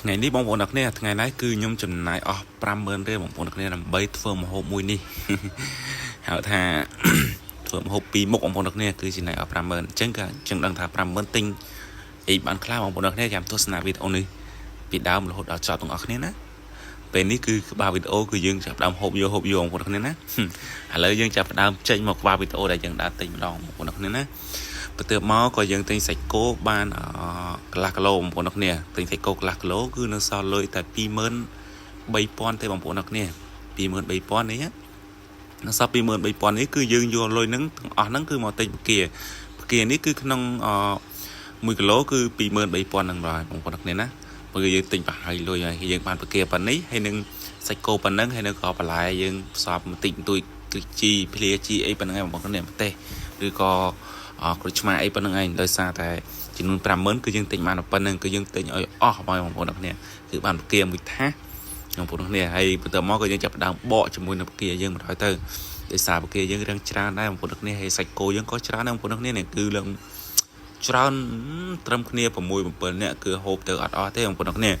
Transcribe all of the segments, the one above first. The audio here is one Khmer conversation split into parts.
ថ្ងៃនេះបងប្អូនអ្នកគ្នាថ្ងៃនេះគឺខ្ញុំចំណាយអស់50000រៀលបងប្អូនអ្នកគ្នាដើម្បីធ្វើម្ហូបមួយនេះហៅថាធ្វើម្ហូបពីរមុខបងប្អូនអ្នកគ្នាគឺចំណាយអស់50000អញ្ចឹងក៏អញ្ចឹងដឹងថា50000ទិញអីបានខ្លះបងប្អូនអ្នកគ្នាចាំទស្សនាវីដេអូនេះពីដើមរហូតដល់ចប់ទាំងអស់គ្នាណាពេលនេះគឺក្បាលវីដេអូគឺយើងចាប់ផ្ដើមហូបយកហូបយកបងប្អូនអ្នកគ្នាណាឥឡូវយើងចាប់ផ្ដើមចេញមកក្បាលវីដេអូដែលយើងដើរទិញម្ដងបងប្អូនអ្នកគ្នាណាបន្ទាប់មកក៏យើងទិញសាច់គោបានអក ន្លះគីឡូបងប្អូនអរគ្នាទិញសាច់គោកន្លះគីឡូគឺនៅសល់លុយតែ23000ទេបងប្អូនអរគ្នា23000នេះណានៅសល់23000នេះគឺយើងយកលុយហ្នឹងទាំងអស់ហ្នឹងគឺមកទិញផ្គាផ្គានេះគឺក្នុងអ1គីឡូគឺ23000ហ្នឹងបាទបងប្អូនអរគ្នាណាព្រោះយើងទិញប្រហែលលុយហើយយើងបានផ្គាប៉ុណ្នេះហើយនឹងសាច់គោប៉ុណ្ណឹងហើយនៅក៏បន្លែយើងផ្សំបន្តិចបន្តួចគឺជីភ្លាជីអីប៉ុណ្ណឹងឯងបងប្អូននេះប្រទេសឬក៏ អរគ្រូឆ្មាអីប៉ុណ្្នឹងឯងដោយសារតែចំនួន50000គឺយើងទិញបានប៉ុណ្្នឹងគឺយើងទិញឲ្យអស់បងប្អូនអរគ្នាគឺបានផ្គាមួយថាសបងប្អូនអរគ្នាហើយបន្ទាប់មកក៏យើងចាប់ផ្ដើមបកជាមួយនឹងផ្គាយើងមកហើយទៅដោយសារផ្គាយើងរឿងច្រើនដែរបងប្អូនអរគ្នាហើយសាច់គោយើងក៏ច្រើនដែរបងប្អូនអរគ្នានេះគឺឡើងច្រើនត្រឹមគ្នា6 7នាក់គឺហូបទៅអត់អស់ទេបងប្អូនអរគ្នា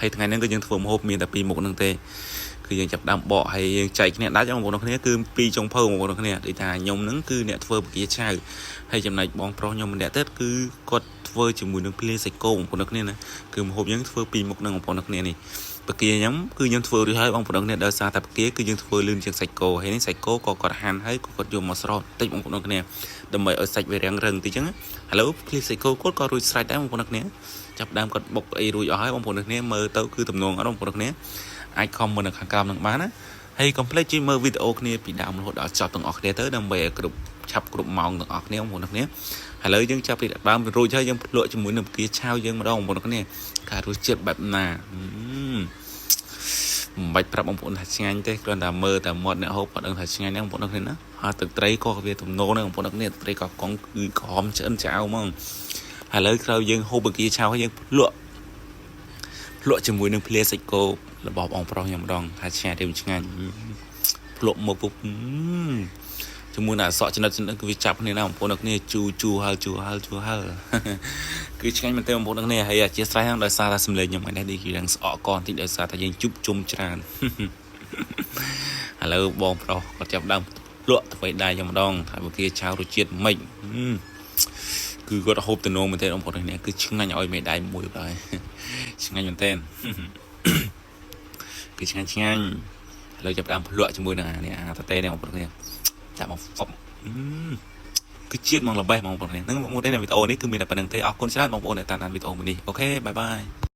ហើយថ្ងៃហ្នឹងគឺយើងធ្វើម្ហូបមានតែពីរមុខហ្នឹងទេ គឺយើងចាប់ផ្ដើមបកហើយយើងចែកគ្នាដាច់បងប្អូនអរគ្នាគឺពីរចុងភៅបងប្អូនអរគ្នាដូចថាខ្ញុំហ្នឹងគឺអ្នកធ្វើបកាឆៅហើយចំណែកបងប្រុសខ្ញុំម្នាក់ទៀតគឺគាត់ធ្វើជាមួយនឹងភ្លាសាច់គោបងប្អូនអរគ្នាណាគឺម្ហូបយើងធ្វើពីរមុខហ្នឹងបងប្អូនអរគ្នានេះបកាខ្ញុំគឺខ្ញុំធ្វើរួចហើយបងប្អូនអរគ្នាដោយសារតែបកាគឺយើងធ្វើលឿនជាងសាច់គោហើយនេះសាច់គោក៏គាត់ហាន់ហើយក៏គាត់យកមកស្រោតតិចបងប្អូនអរគ្នាដើម្បីឲ្យសាច់វារាំងរឹងតិចចឹងឥឡូវភ្លាសាច់គោគាត់ក៏រួចស្រេចដែរបងប្អូនអរគ្នាចាប់ដើមគាត់បុកអីរួចអស់ហើយបងប្អូនអរគ្នាមើលទៅគឺទំនងអត់បងប្អូនអរគ្នា អាចខមមើលនៅខាងក្រោមនឹងបានណាហើយកុំភ្លេចជួយមើលវីដេអូគ្នាពីដើមរហូតដល់ចប់ទាំងអស់គ្នាទៅដើម្បីឲ្យគ្រប់ឆាប់គ្រប់ម៉ោងទាំងអស់គ្នាបងប្អូនគ្នាឥឡូវយើងចាប់ពីដើមរួចហើយយើងភ្លក់ជាមួយនឹងផ្គាឆៅយើងម្ដងបងប្អូនគ្នាការរសជាតិបែបណាមិនបាច់ប្រាប់បងប្អូនថាឆ្ងាញ់ទេគ្រាន់តែមើលតែមាត់អ្នកហូបក៏ដឹងថាឆ្ងាញ់ដែរបងប្អូនគ្នាណាហើយទឹកត្រីក៏វាទំនោរដែរបងប្អូនគ្នាទឹកត្រីក៏កង់គឺក្រហមឆ្អិនចៅហ្មងឥឡូវក្រោយយើងហូបបកាឆៅហើយយើងភ្លក់ភ្លក់ជាមួយនឹងភ្លាសាច់គោរបស់បងប្រុសខ្ញុំម្ដងថាឆ្ងាញ់ទេឆ្ងាញ់ភ្លក់មកពុកជាមួយនឹងអសក់ចំណិតចំណិតគឺវាចាប់គ្នាណាបងប្អូនគ្នាជូជូហើជូហើជូហើគឺឆ្ងាញ់មែនទេបងប្អូនគ្នាហើយអធិស្ឋានហ្នឹងដោយសារតែសម្លេងខ្ញុំឯនេះគឺរឿងស្អកកបន្តិចដោយសារតែយើងជប់ជុំច្រើនឥឡូវបងប្រុសគាត់ចាប់ដើមភ្លក់ទៅដៃខ្ញុំម្ដងថាវាគេឆៅរសជាតិម៉េច គឺគាត់ហូបតំណងមែនទេបងប្អូនគ្នាគឺឆ្ងាញ់ឲ្យមេដៃមួយបាទឆ្ងាញ់មែនទេគឺឆ្ងាញ់ឆ្ងាញ់ឥឡូវចាប់ផ្ដើមភ្លក់ជាមួយនឹងអានេះអាតតេនេះបងប្អូនគ្នាចាប់មកហ្វប់គឺជាតិមកល្បេះបងប្អូនគ្នាហ្នឹងបងប្អូនទេនៅវីដេអូនេះគឺមានតែប៉ុណ្្នឹងទេអរគុណច្រើនបងប្អូនដែលតាមដានវីដេអូមួយនេះអូខេបាយបាយ